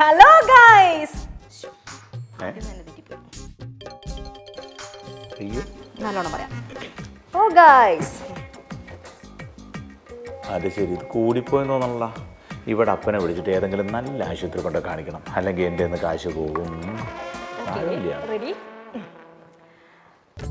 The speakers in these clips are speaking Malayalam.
ഹലോ ഗൈസ് നല്ലോണം പറയാം. ഓ ഗൈസ് അത് ശരി ഇത് കൂടിപ്പോയെന്ന് തോന്നണല്ല. ഇവിടെ അപ്പനെ വിളിച്ചിട്ട് ഏതെങ്കിലും നല്ല ആശുപത്രി കൊണ്ട് കാണിക്കണം. അല്ലെങ്കിൽ എന്റെ നിന്ന് കാശ് പോകും. റെഡി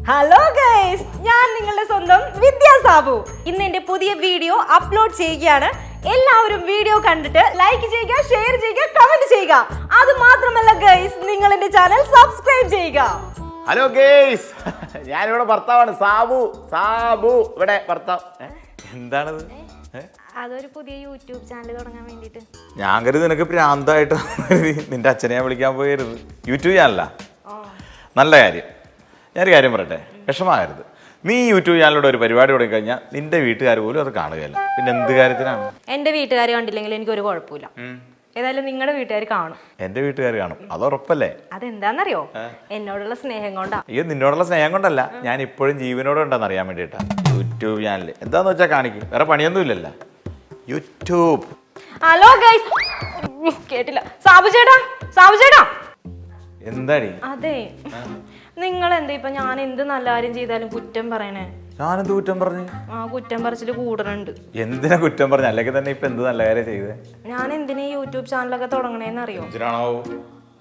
ഹലോ ഗൈസ് ഞാൻ നിങ്ങളുടെ സ്വന്തം വിദ്യാസാബു. ഇന്ന് എന്റെ പുതിയ വീഡിയോ അപ്ലോഡ് ചെയ്യുകയാണ്. എല്ലാവരും വീഡിയോ കണ്ടിട്ട് ലൈക്ക് ചെയ്യുക ഷെയർ ചെയ്യുക കമന്റ് ചെയ്യുക. അത് മാത്രമല്ല ഗൈസ് നിങ്ങൾ എന്റെ ചാനൽ സബ്സ്ക്രൈബ് ചെയ്യുക. ഹലോ ഗേയ്സ് ഞാനിവിടെ ഭർത്താവാണ് സാബു. സാബു ഇവിടെ ഭർത്താവ്. ഏ? എന്താണത്? ഏ? അതൊരു പുതിയ യൂട്യൂബ് ചാനൽ തുടങ്ങാൻ വേണ്ടിയിട്ട്. ഞാൻ കരുതി നിനക്ക് പ്രാന്തായിട്ട് നിന്റെ അച്ഛനെ ഞാൻ വിളിക്കാൻ പോയരുത്. യൂട്യൂബ് ചാനലാ നല്ല കാര്യം. ഞാനൊരു കാര്യം പറയട്ടെ. വിഷമാകരുത് നീ യൂട്യൂബ് ചാനലിലൂടെ ഒരു പരിപാടി തുടങ്ങി കഴിഞ്ഞാൽ നിന്റെ വീട്ടുകാർ പോലും അത് കാണുകയല്ല. പിന്നെ എന്ത് കാര്യത്തിനാണ്? എന്റെ വീട്ടുകാർ കണ്ടില്ലെങ്കിൽ എനിക്ക് ഒരു കുഴപ്പമില്ല ഏതായാലും നിങ്ങളുടെ വീട്ടുകാർ കാണും. എന്റെ വീട്ടുകാർ കാണും. അത് ഉറപ്പല്ലേ? അതെന്താന്നറിയോ? എന്നോടുള്ള സ്നേഹം കൊണ്ടാ. അയ്യോ നിന്നോടുള്ള സ്നേഹം കൊണ്ടല്ല. ഞാൻ ഇപ്പോഴും ജീവനോടെ ഉണ്ടെന്ന് അറിയാൻ വേണ്ടിട്ടാ യൂട്യൂബ് ചാനൽ എന്താന്ന് വെച്ചാൽ കാണിക്കും. വേറെ പണിയൊന്നും ഇല്ലല്ലോ. യൂട്യൂബ് ഹലോ ഗൈസ് കേട്ടില്ല. സാബു ചേട്ടാ സാബു ചേട്ടാ. എന്താടി? അതെ. നിങ്ങൾ എന്താ ഇപ്പൊ ഞാൻ എന്ത് നല്ല കാര്യം ചെയ്താലും കുറ്റം പറയണേ? ഞാനെന്ത് കുറ്റം പറഞ്ഞു? ആ കുറ്റം പറച്ചിൽ കൂടണുണ്ട്. എന്തിനാ കുറ്റം പറഞ്ഞു? അല്ലെങ്കിൽ തന്നെ ഇപ്പൊ എന്ത് നല്ല കാര്യം ചെയ്തേ? ഞാൻ എന്തിനാ ഈ യൂട്യൂബ് ചാനലൊക്കെ തുടങ്ങണേന്ന് അറിയോ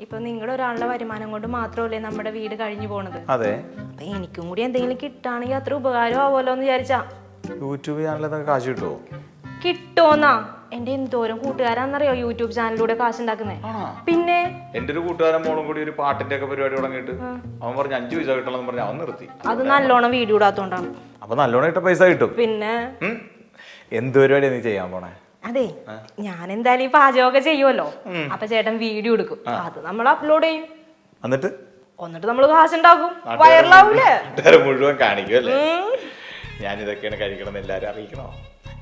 ഇപ്പൊ നിങ്ങളുടെ ഒരാളുടെ വരുമാനം കൊണ്ട് മാത്രമല്ലേ നമ്മുടെ വീട് കഴിഞ്ഞു പോണത്. അതെ. അപ്പൊ എനിക്കും കൂടി എന്തെങ്കിലും കിട്ടാണെങ്കിൽ അത്ര ഉപകാരം ആവുമല്ലോ എന്ന് വിചാരിച്ചാ. യൂട്യൂബ് ചാനലൊക്കെ കാശ് കിട്ടുമോ കിട്ടോന്നാ എന്റെ എന്തോരം കൂട്ടുകാരാന്നറിയോ യൂട്യൂബ് ചാനലിലൂടെ കാശുണ്ടാക്കുന്നേ? പിന്നെ? എന്റെ ഒരു കൂട്ടുകാരൻ മോളും കൂടി ഒരു പാട്ടിന്റെ ഒക്കെ പരിപാടി തുടങ്ങിയിട്ട് അവൻ പറഞ്ഞു അഞ്ചു പൈസ കിട്ടണമെന്ന് പറഞ്ഞു അവൻ നിർത്തി. അത് നല്ലോണം വീഡിയോ ഇടാത്തോണ്ടാണ്. അപ്പൊ നല്ലോണം ഇട്ട പൈസ കിട്ടും. പിന്നെ? എന്ത് പരിപാടിയാ നീ ചെയ്യാൻ പോണേ? അതെ ഞാൻ എന്തായാലും ഈ പാചകമൊക്കെ ചെയ്യുമല്ലോ. അപ്പൊ ചേട്ടൻ വീഡിയോ എടുക്കും. അത് നമ്മൾ അപ്ലോഡ് ചെയ്യും. എന്നിട്ട്? എന്നിട്ട് നമ്മൾ കാശുണ്ടാക്കും. വൈറലാവൂലേ? മുഴുവൻ കാണിക്കുമല്ലേ ഞാൻ ഇതൊക്കെയാണ് കഴിക്കണം എല്ലാരും അറിയിക്കണോ?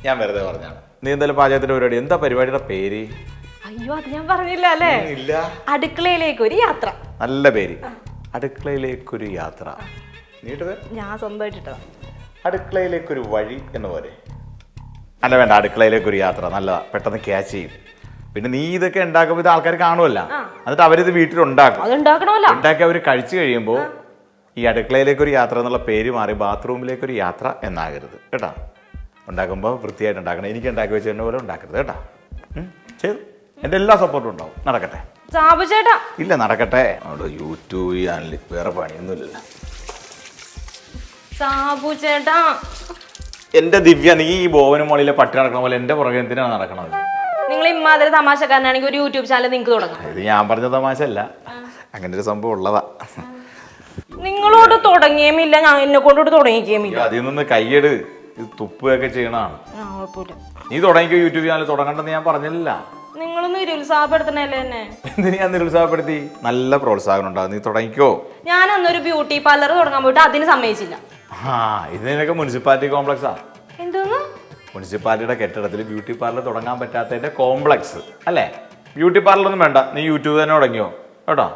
ഞാൻ വെറുതെ പറഞ്ഞാണ് നീ എന്തായാലും പാചകത്തിന്റെ പരിപാടി എന്താ പരിപാടിയുടെ പേര്? അയ്യോ അത് ഞാൻ പറഞ്ഞില്ല അല്ലേ? ഇല്ല. അടുക്കളയിലേക്ക് ഒരു യാത്ര. നല്ല പേര്. അടുക്കളയിലേക്കൊരു യാത്ര. നീട്ട് പേര് ഞാൻ സ്വന്തമായിട്ടിട്ടോ. അടുക്കളയിലേക്കൊരു വഴി എന്ന് പോലെ. അല്ല വേണ്ട അടുക്കളയിലേക്കൊരു യാത്ര. നല്ലതാ പെട്ടെന്ന് ക്യാച്ച് ചെയ്യും. പിന്നെ നീ ഇതൊക്കെ ഉണ്ടാക്കുമ്പോൾ ഇത് ആൾക്കാർ കാണുമല്ല എന്നിട്ട് അവരിത് വീട്ടിലുണ്ടാക്കും. ഉണ്ടാക്കും ഉണ്ടാക്കി അവർ കഴിച്ചു കഴിയുമ്പോൾ ഈ അടുക്കളയിലേക്കൊരു യാത്ര എന്നുള്ള പേര് മാറി ബാത്റൂമിലേക്കൊരു യാത്ര എന്നാകരുത്. കേട്ടോ? ഉണ്ടാക്കുമ്പോൾ വൃത്തിയായിട്ട് ഉണ്ടാക്കണം. എനിക്ക് ഉണ്ടാക്കി വെച്ചതിന്റെ പോലെ ഉണ്ടാക്കരുത് കേട്ടോ. ചെയ്തു. എന്റെ എല്ലാ സപ്പോർട്ടും ഉണ്ടാവും. നടക്കട്ടെ. സാബു ചേട്ടാ. ഇല്ല നടക്കട്ടെ. അവിടെ യൂട്യൂബ് ചാനൽ വേറെ പണിയൊന്നുമില്ല. സാബു ചേട്ടാ. എന്റെ ദിവ്യ നീ ഈ ബോവനും മോളിലെ പട്ടി നടക്കണ പോലെ എന്റെ പുറകെ എന്തിനാണ് നടക്കണത്? നിങ്ങൾ ഇമ്മാതിരി തമാശക്കാരനാണെങ്കിൽ ഒരു യൂട്യൂബ് ചാനൽ നിങ്ങൾക്ക് തുടങ്ങാം. ഇത് ഞാൻ പറഞ്ഞ തമാശ അല്ല അങ്ങനെ ഒരു സംഭവം ഉള്ളതാ. നിങ്ങളോട് തുടങ്ങിയേമില്ല ഞാൻ എന്നെ കൊണ്ടോട് തുടങ്ങിക്കുകയുമില്ല അതിൽ നിന്ന് കയ്യെട് ഇത് തുപ്പുകയൊക്കെ ചെയ്യണതാണ്. നീ തുടങ്ങിക്കോ യൂട്യൂബ് ചാനൽ. തുടങ്ങണ്ടെന്ന് ഞാൻ പറഞ്ഞില്ല. നിങ്ങളൊന്നും നിരുത്സാഹപ്പെടുത്തണല്ലേ എന്നെ? എന്തിനു ഞാൻ നിരുത്സാഹപ്പെടുത്തി? നല്ല പ്രോത്സാഹനം ഉണ്ടാവും. നീ തുടങ്ങിക്കോ. ഞാൻ അന്നൊരു ബ്യൂട്ടി പാർലർ തുടങ്ങാൻ പോയിട്ട് അതിന് സമ്മതിച്ചില്ല. ആ ഇത് നിനക്ക് മുനിസിപ്പാലിറ്റി കോംപ്ലക്സാ. എന്തോന്ന്? മുനിസിപ്പാലിറ്റിയുടെ കെട്ടിടത്തിൽ ബ്യൂട്ടി പാർലർ തുടങ്ങാൻ പറ്റാത്തതിന്റെ കോംപ്ലക്സ് അല്ലേ? ബ്യൂട്ടി പാർലർ ഒന്നും വേണ്ട. നീ യൂട്യൂബ് തന്നെ തുടങ്ങിയോ കേട്ടോ?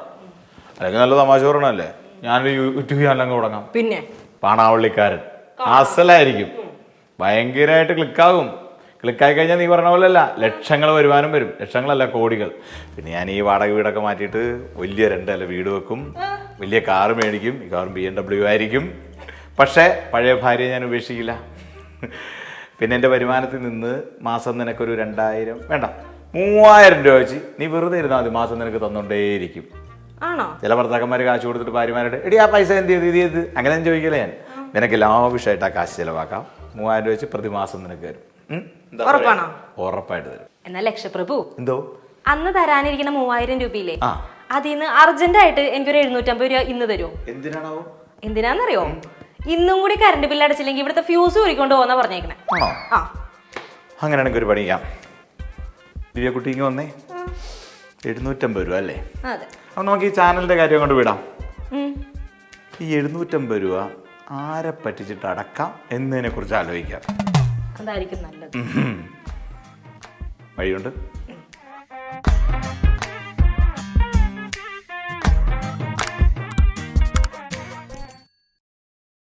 അല്ലെങ്കിൽ നല്ല തമാശ പറയണല്ലേ ഞാനൊരു യൂട്യൂബ് ചാനൽ അങ്ങ് തുടങ്ങാം. പിന്നെ? പാണാവള്ളിക്കാരൻ. അസലായിരിക്കും. ഭയങ്കരമായിട്ട് ക്ലിക്കാകും ക്ലിക്കായി കഴിഞ്ഞാൽ നീ പറഞ്ഞ പോലെയല്ല ലക്ഷങ്ങൾ വരുവാനും വരും. ലക്ഷങ്ങളല്ല കോടികൾ. പിന്നെ ഞാൻ ഈ വാടക വീടൊക്കെ മാറ്റിയിട്ട് വലിയ രണ്ടല്ല വീട് വെക്കും. വലിയ കാറ് മേടിക്കും. ഈ കാറും ബി എം ഡബ്ല്യു ആയിരിക്കും. പക്ഷേ പഴയ ഭാര്യ ഞാൻ ഉപേക്ഷിക്കില്ല. പിന്നെ എന്റെ വരുമാനത്തിൽ നിന്ന് മാസം നിനക്കൊരു രണ്ടായിരം വേണ്ട മൂവായിരം രൂപ വെച്ച് നീ വെറുതെ ഇരുന്നാൽ മതി മാസം നിനക്ക് തന്നുകൊണ്ടേയിരിക്കും ആണോ? ചില ഭർത്താക്കന്മാർ കാശ് കൊടുത്തിട്ട് ഭാര്യമാരുടെ എടി ആ പൈസ എന്ത് ചെയ്ത്? ഇത് ചെയ്ത്? അങ്ങനെ ഞാൻ ചോദിക്കില്ല ഞാൻ. നിനക്ക് ലാവിഷമായിട്ട് ആ കാശ് ചിലവാക്കാം. മൂവായിരം രൂപ വെച്ച് പ്രതിമാസം നിനക്ക് തരും. ഉം? എന്താ പറയാ? ഉറപ്പായിട്ട് തരും. എന്നാ ലക്ഷപ്രഭു എന്തോ? അന്ന് തരാനിരിക്കുന്ന മൂവായിരം രൂപയില്ലേ? ആ. അതിൽ നിന്ന് അർജന്റ് ആയിട്ട് എനിക്കൊരു എഴുന്നൂറ്റമ്പത് രൂപ ഇന്ന് തരുമോ എന്തിനാണോ എന്തിനാന്നറിയോ? ഇന്നും കൂടി കറണ്ട് ബില്ല് അടച്ചില്ലെങ്കിൽ ഇവിടുത്തെ ഫ്യൂസ് ഊരിക്കൊണ്ട് പോകുന്ന പറഞ്ഞേക്കണേ. ആണോ? ആ. അങ്ങനെയാണെങ്കിൽ ഒരു പണി ചെയ്യാം. ദിവ്യക്കുട്ടി ഇങ്ങ് വന്നേ. എഴുന്നൂറ്റമ്പത് രൂപ അല്ലേ? അതെ. അപ്പം നമുക്ക് ഈ ചാനലിന്റെ കാര്യം കൊണ്ട് വിടാം. ഉം. ഈ എഴുന്നൂറ്റമ്പത് രൂപ ആരെ പറ്റിച്ചിട്ട് അടക്കാം എന്നതിനെ കുറിച്ച് ആലോചിക്കാം. അതായിരിക്കും നല്ലത്. വഴിയുണ്ട്.